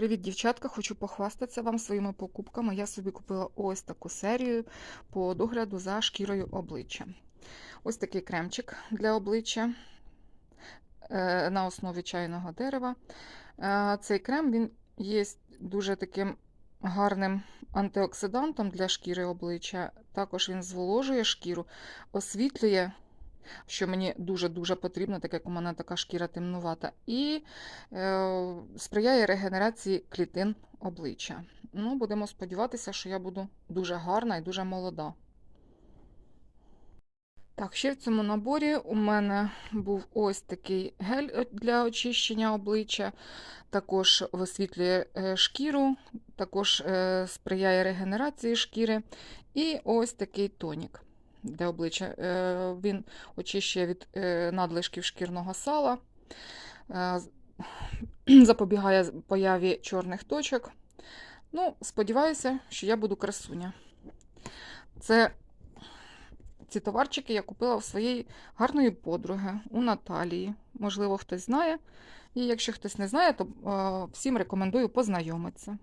Привіт, дівчатка! Хочу похвастатися вам своїми покупками. Я собі купила ось таку серію по догляду за шкірою обличчя. Ось такий кремчик для обличчя е, на основі чайного дерева. Е, Цей крем він є дуже таким гарним антиоксидантом для шкіри обличчя. Також він зволожує шкіру, освітлює що мені дуже-дуже потрібно, так як у мене така шкіра темнувата, і е, сприяє регенерації клітин обличчя. Ну, Будемо сподіватися, що я буду дуже гарна і дуже молода. Так, ще в цьому наборі у мене був ось такий гель для очищення обличчя, також висвітлює е, шкіру, також е, сприяє регенерації шкіри. І ось такий тонік для обличчя. Е, Він очищує від е, надлишків шкірного сала, е, запобігає появі чорних точок. Ну, сподіваюся, що я буду красуня. Це ці товарчики я купила у своєї гарної подруги у Наталії. Можливо, хтось знає. І якщо хтось не знає, то всім рекомендую познайомитися.